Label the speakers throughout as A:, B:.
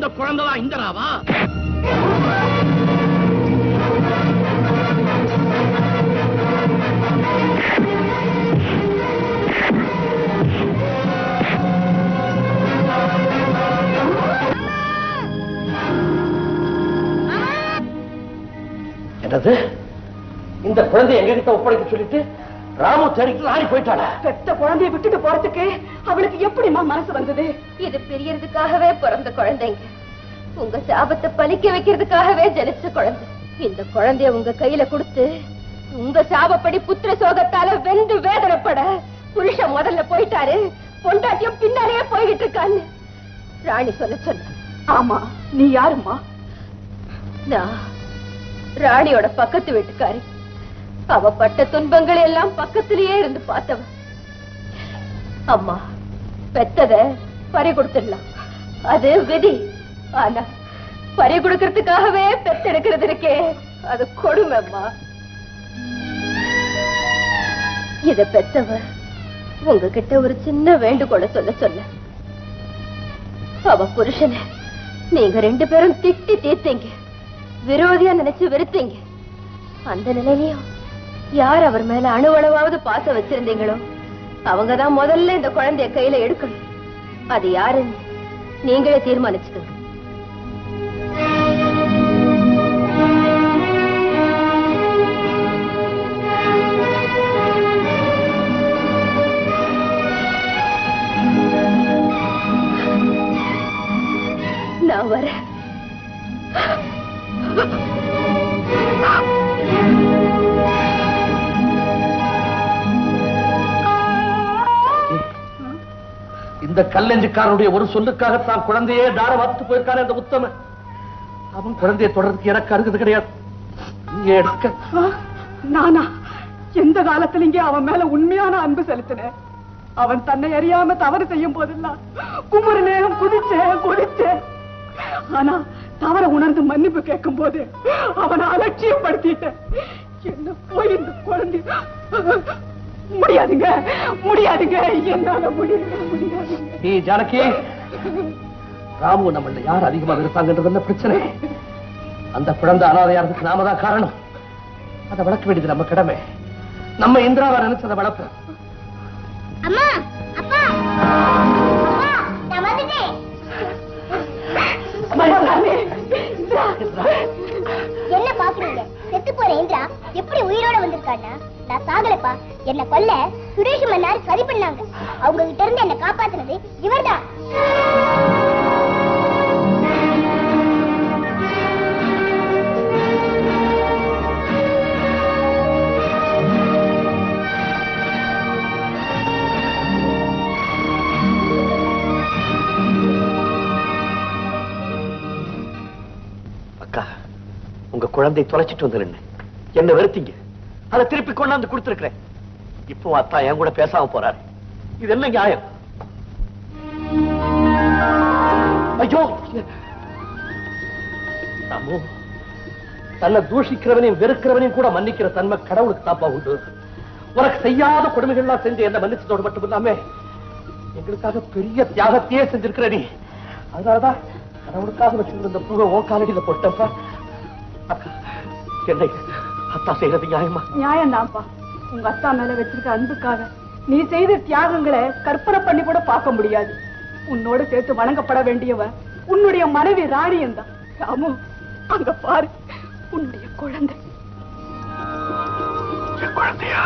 A: இந்த குழந்தைதான் இந்திராவா? என்னது? இந்த குழந்தை எங்ககிட்ட ஒப்படைக்க சொல்லிட்டு ராமு தேடிட்டு நாடி போயிட்டாளா?
B: பெத்த குழந்தைய விட்டுட்டு போறதுக்கு அவளுக்கு எப்படிம்மா மனசு வந்தது?
C: இது பிரியறதுக்காகவே பிறந்த குழந்தைங்க. உங்க சாபத்தை பலிக்க வைக்கிறதுக்காகவே ஜனிச்ச குழந்தை. இந்த குழந்தைய உங்க கையில கொடுத்து உங்க சாபப்படி புத்திர சோகத்தால வெந்து வேதனைப்பட புருஷன் முதல்ல போயிட்டாரு. பொண்டாட்டியும் பின்னாலேயே போய்கிட்டு இருக்கான்னு ராணி சொல்ல சொன்ன.
B: ஆமா நீ யாரும்மா?
C: நான் ராணியோட பக்கத்து வீட்டுக்காரி. அவ பட்ட துன்பங்களை எல்லாம் பக்கத்திலேயே இருந்து பார்த்தவ. அம்மா பெத்தத பறி கொடுத்துடலாம். அது விதி. ஆனா பறி கொடுக்கறதுக்காகவே பெத்தெடுக்கிறது இருக்கே. அது கொடுமை அம்மா. இத பெத்தவ உங்ககிட்ட ஒரு சின்ன வேண்டுகோளை சொல்ல சொல்ல. அவ புருஷன நீங்க ரெண்டு பேரும் திட்டி தீர்த்தீங்க. விரோதியா நினைச்சு வெறுத்தீங்க. அந்த நிலையிலையும் யார் அவர் மேல அணுவளவாவது பாச வச்சிருந்தீங்களோ? அவங்கதான் முதல்ல இந்த குழந்தைய கையில எடுக்கணும். அது யாருன்னு நீங்களே தீர்மானிச்சுக்கோங்க. நான் வரேன்.
A: இந்த கல்லெஞ்சுக்காரனுடைய ஒரு சொல்லுக்காகத்தான் குழந்தையே தார வாத்து போயிருக்காரு அந்த உத்தம. அவன் குழந்தையை தொடர்றதுக்கு எனக்கு அருகது கிடையாது. நீங்க எடுக்க
B: நானா? எந்த காலத்துல இங்கே அவன் மேல உண்மையான அன்பு செலுத்தினேன் அவன் தன்னை அறியாம தவறு செய்யும் போதெல்லாம் குமரி நேரம் குதிச்சேன் குதிச்சேன் ஆனா தவற உணர்ந்து மன்னிப்பு கேட்கும் போது அவனை அலட்சியப்படுத்திட்டேன். என்ன போய் இந்த குழந்தை? முடியாதுங்க முடியாதுங்க. என்னால முடியல முடியாதுங்க
A: நீ ஜானகி. ராமு நம்மள யார் அதிகமா வெறுப்பாங்கன்றது என்ன பிரச்சனை? அந்த குழந்தை அனாதையாரதுக்கு நாம தான் காரணம். அதை வளர்க்க வேண்டியது நம்ம கடமை. நம்ம இந்திராவை நினைச்சு அதை வளர்ப்போம்
D: அம்மா அப்பா. செத்து போற இந்திரா எப்படி உயிரோட வந்திருக்கானா நான் சாகலப்பா என்ன கொல்ல சுரேஷ் மன்னார் சரி பண்ணாங்க. அவங்க கிட்ட இருந்து என்ன காப்பாத்துனது இவர்தான்.
A: அக்கா உங்க குழந்தை தொலைச்சிட்டு வந்துருன்னு என்ன வெறுத்தீங்க. அதை திருப்பி கொண்டாந்து கொடுத்துருக்கிறேன். இப்போ அத்தா என் கூட பேசாம போறாரு. இது என்ன நியாயம்? ஐயோ! ராமு தன்னை தூஷிக்கிறவனையும் வெறுக்கிறவனையும் கூட மன்னிக்கிற தன்மை கடவுளுக்கு தாப்பா உண்டு. உனக்கு செய்யாத கொடுமைகள்லாம் செஞ்சு என்ன மன்னிச்சதோடு மட்டும் இல்லாம எங்களுக்காக பெரிய தியாகத்தையே செஞ்சிருக்கிற நீ. அதனாலதான் கடவுளுக்காக வச்சிருந்த புகை ஓ காலடியில் போட்டப்ப என்னை அத்தா செய்யறது நியாயமா?
B: நியாயம் தான்ப்பா உங்க அத்தா மேல வச்சிருக்க அன்புக்காக நீ செய்த தியாகங்களை கற்பனை பண்ணி கூட பார்க்க முடியாது. உன்னோட சேர்த்து வணங்கப்பட வேண்டியவ உன்னுடைய மனைவி ராணியன் தான் ராமு அங்க பாரு. உன்னுடைய குழந்தை.
A: குழந்தையா?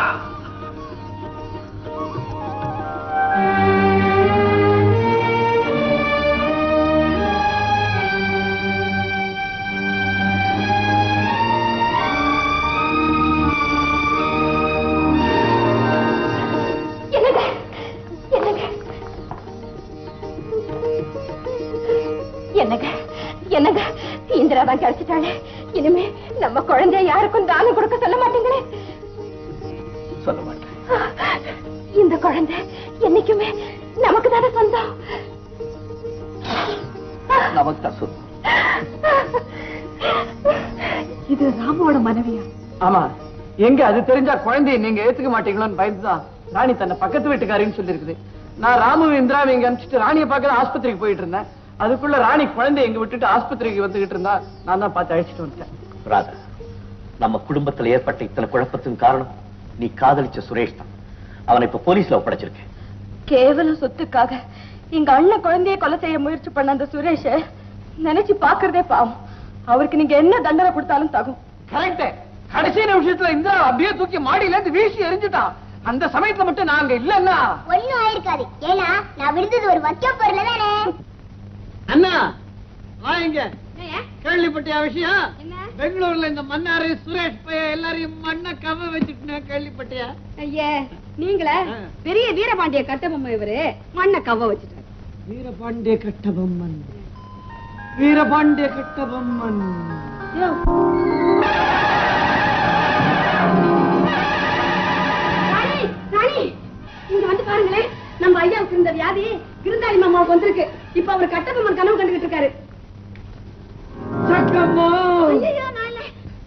C: தான் கிடைச்சிட்டாளே. இனிமே நம்ம குழந்தைய யாருக்கும் தானம் கொடுக்க சொல்ல மாட்டீங்களே
A: சொல்ல மாட்டேன்.
C: இந்த குழந்தை என்னைக்குமே நமக்கு தானே சொந்தம்.
A: நமக்கு தான்
B: இது ராமோட மனைவியா?
E: ஆமா. எங்க அது தெரிஞ்சா குழந்தையை நீங்க ஏத்துக்க மாட்டீங்களோன்னு பயந்துதான் ராணி தன்னை பக்கத்து வீட்டுக்காரின்னு சொல்லிருக்குது நான் ராமு இந்திராவை இங்க அனுப்பிச்சிட்டு ராணியை பார்க்க ஆஸ்பத்திரிக்கு போயிட்டு இருந்தேன். அதுக்குள்ள ராணி குழந்தை எங்க விட்டுட்டு ஆஸ்பத்திரிக்கு வந்துகிட்டு இருந்தா நான் தான் பார்த்து அழைச்சிட்டு வந்துட்டேன்.
A: ராதா நம்ம குடும்பத்துல ஏற்பட்ட இத்தனை குழப்பத்துக்கு காரணம் நீ காதலிச்ச சுரேஷ் தான். அவனை இப்ப போலீஸ்ல ஒப்படைச்சிருக்கேன்
C: கேவல சொத்துக்காக எங்க அண்ணன் குழந்தைய கொலை செய்ய முயற்சி பண்ண அந்த சுரேஷ நினைச்சு பாக்குறதே பாவம். அவருக்கு நீங்க என்ன தண்டனை கொடுத்தாலும் தகும்.
E: கரெக்ட் கடைசி நிமிஷத்துல இந்த அப்படியே தூக்கி மாடியில இருந்து வீசி எரிஞ்சுட்டான் அந்த சமயத்துல மட்டும் நாங்க இல்லன்னா?
D: ஒண்ணும் ஆயிருக்காது. ஏன்னா நான் விழுந்தது ஒரு வச்ச பொருள் தானே.
F: அண்ணா வாங்க கேள்விப்பட்டியா விஷயம்? பெங்களூர்ல இந்த மன்னாரு சுரேஷ் பைய எல்லாரையும் மண்ண கவ வச்சுட்டு கேள்விப்பட்டியா?
B: ஐயே நீங்களே பெரிய வீரபாண்டிய கட்டபொம்மை இவரு. மண்ணை கவ்வ வச்சுட்டாரு.
F: வீரபாண்டிய கட்டபொம்மன். வீரபாண்டிய கட்டபொம்மன்.
B: இங்க வந்து பாருங்களேன். நம்ம ஐயாவுக்கு இருந்த வியாதி கிருந்தாளி மாமாவுக்கு வந்திருக்கு. இப்ப அவர் கட்டபொம்மன் கனவு கண்டுகிட்டு இருக்காரு.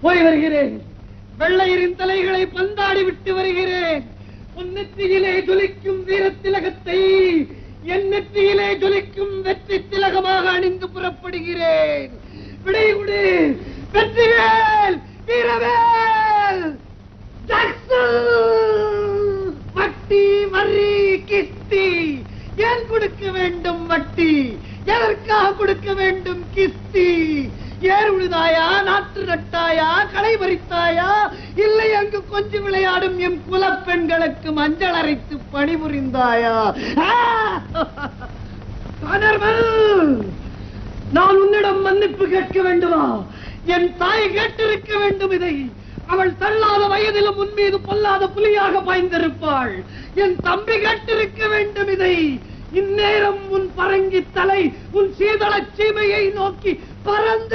F: போய் வருகிறேன். வெள்ளையரின் தலைகளை பந்தாடி விட்டு வருகிறேன். உன் நெற்றியிலே ஜொலிக்கும் வீரத்திலகத்தை என் நெற்றியிலே ஜொலிக்கும் வெற்றி திலகமாக அணிந்து புறப்படுகிறேன். கொஞ்சம் விளையாடும் என் குலப்பெண்களுக்கு மஞ்சள் அரைத்து பணிபுரிந்தாயா நான் உன்னிடம் மன்னிப்பு கேட்க வேண்டுமா? என் தாய் கேட்டிருக்க வேண்டும் இதை. அவள் தள்ளாத வயதிலும் உன் மீது பொல்லாத புலியாக பாய்ந்திருப்பாள். என் தம்பி கேட்டிருக்க வேண்டும் இதை. இந்நேரம் உன் பரங்கி தலை உன் சீதள சீமையை நோக்கி பறந்த